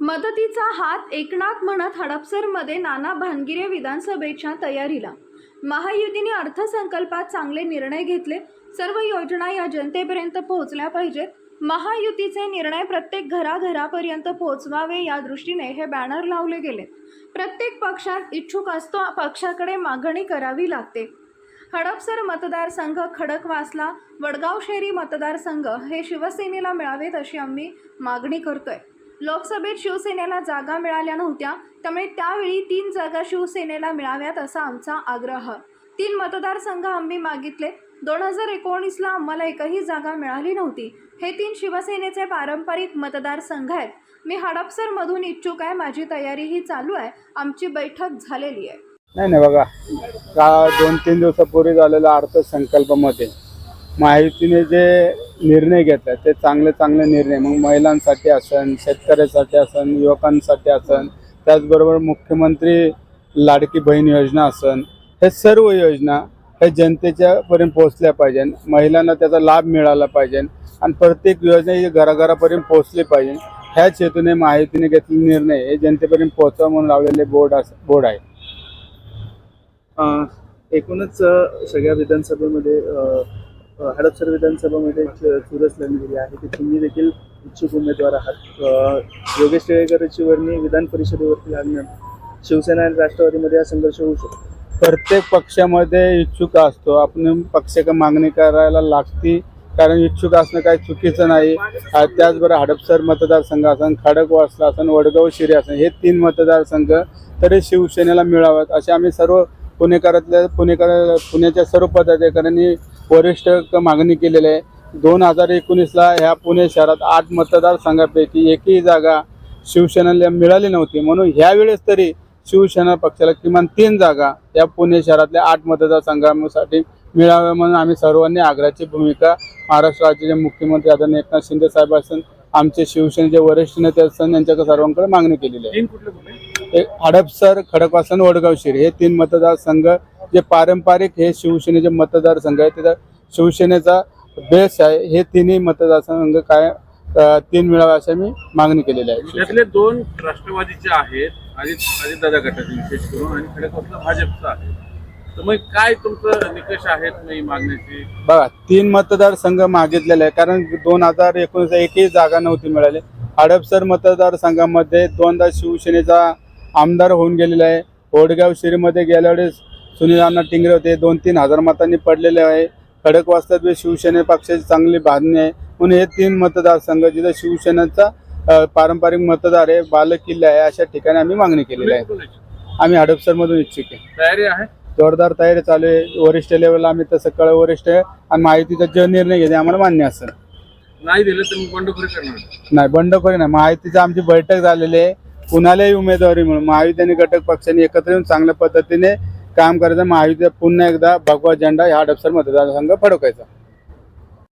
मदतीचा हात एकनाथ म्हणत हडपसरमध्ये नाना भानगिरे विधानसभेच्या तयारीला. महायुतीने अर्थसंकल्पात चांगले निर्णय घेतले. सर्व योजना या जनतेपर्यंत पोहोचल्या पाहिजेत. महायुतीचे निर्णय प्रत्येक घराघरापर्यंत पोहोचवावे या दृष्टीने हे बॅनर लावले गेले. प्रत्येक पक्षात इच्छुक असतो पक्षाकडे मागणी करावी लागते. हडपसर मतदारसंघ खडकवासला वडगाव शेरी मतदारसंघ हे शिवसेनेला मिळावेत अशी आम्ही मागणी करतोय. लोकसभेत शिवसेनेला जागा मिळाल्या नव्हत्या त्यामुळे त्यावेळी तीन जागा शिवसेनेला मिळाव्यात असा आमचा आग्रह. तीन मतदारसंघ आम्ही मागितले. दोन हजार एकोणीसला आम्हाला एकही जागा मिळाली नव्हती. हे तीन शिवसेनेचे पारंपरिक मतदारसंघ आहेत. मी हडपसरमधून इच्छुक आहे. माझी तयारीही चालू आहे. आमची बैठक झालेली आहे. नाही नाही बघा. का दोन तीन दिवसापूर्वी झालेला अर्थसंकल्पामध्ये माहितीने जे निर्णय घेतात ते चांगले चांगले निर्णय मग महिलांसाठी असन शेतकऱ्यासाठी असन युवकांसाठी असन त्याचबरोबर मुख्यमंत्री लाडकी बहीण योजना असन हे सर्व योजना हे जनतेच्या पर्यंत पोहोचल्या पाहिजे महिलांना त्याचा लाभ मिळाला पाहिजे आणि प्रत्येक योजना ही घराघरापर्यंत पोहोचली पाहिजे ह्याच हेतूने माहितीने घेतलेले निर्णय हे जनतेपर्यंत पोहोचवा म्हणून लावलेले बोर्ड अस बोर्ड आहे. एकूणच सगळ्या विधानसभेमध्ये हडपसर विधानसभामध्ये च- चुरस गेली आहे. की तुम्ही देखील इच्छुक उमेदवार आहात. योगेश टिळेकरची वर्णी विधान परिषदेवरती लागणार शिवसेना आणि राष्ट्रवादीमध्ये हा संघर्ष होऊ शकतो. प्रत्येक पक्षामध्ये इच्छुक असतो. आपण पक्षाकडे मागणी करायला लागती. कारण इच्छुक असणं काही चुकीचं नाही. त्याचबरोबर हडपसर मतदारसंघ असन खडकवासला असन वडगाव शिरी असन हे तीन मतदारसंघ तरी शिवसेनेला मिळावेत. असे आम्ही सर्व पुणेकरातल्या पुणेकर पुण्याच्या सर्व पदाधिकाऱ्यांनी वरिष्ठ मागणी केलेली आहे. दोन हजार एकोणीसला ह्या पुणे शहरात आठ मतदारसंघापैकी एकही जागा शिवसेनेला मिळाली नव्हती. म्हणून ह्यावेळेस तरी शिवसेना पक्षाला किमान तीन जागा या पुणे शहरातल्या आठ मतदारसंघासाठी मिळाव्या म्हणून आम्ही सर्वांनी आग्रहाची भूमिका महाराष्ट्र राज्याचे मुख्यमंत्री आदरणीय एकनाथ शिंदे साहेब असून आमचे शिवसेनेचे वरिष्ठ नेते असून यांच्याकडे सर्वांकडे मागणी केलेली आहे. हडपसर खडकवासन वडगाव शिरी हे तीन मतदारसंघ जे पारंपरिक हे शिवसेनेचे मतदारसंघ आहे तिथं शिवसेनेचा बेस आहे हे तिन्ही मतदारसंघ काय तीन मिळावे अशी मी मागणी केलेली आहे. त्यातले दोन राष्ट्रवादीचे आहेत अजित अजितदादा गटाचे विशेष करून आणि खडकवासला भाजपचा आहे. तर मग काय तुमचं निकष आहेत मागण्याचे? बघा तीन मतदारसंघ मागितलेले आहे कारण दोन हजार एकोणीस एकही जागा नव्हती मिळाली. हडपसर मतदारसंघामध्ये दोनदा शिवसेनेचा आमदार होऊन गेलेला आहे. ओडगाव शिरीमध्ये गेल्या वेळेस सुनील अण्णा टिंगरे होते. दोन तीन हजार मतांनी पडलेले आहे. खडकवासल्यात बी शिवसेने पक्षाची चांगली बांधणी आहे. म्हणून हे तीन मतदारसंघ जिथं शिवसेनेचा पारंपरिक मतदार आहे बालकिल्ले आहे अशा ठिकाणी आम्ही मागणी केलेली आहे? आम्ही हडपसरमधून इच्छुक आहे. तयारी आहे? जोरदार तयारी चालू आहे. वरिष्ठ लेवलला आम्ही तसं कळ वरिष्ठ आहे. आणि माहितीचा जे निर्णय घेते आम्हाला मान्य असेल. नाही दिलं तर बंडखोरी करणार. नाही बंडखोरी नाही. माहितीची आमची बैठक झालेली आहे. कुणालाही उमेदवारी म्हणून महायुती आणि घटक पक्षांनी एकत्र येऊन चांगल्या पद्धतीने काम करायचं महायुतीचा पुन्हा एकदा भगवा झेंडा ह्या डबसर मतदारसंघ फडकायचा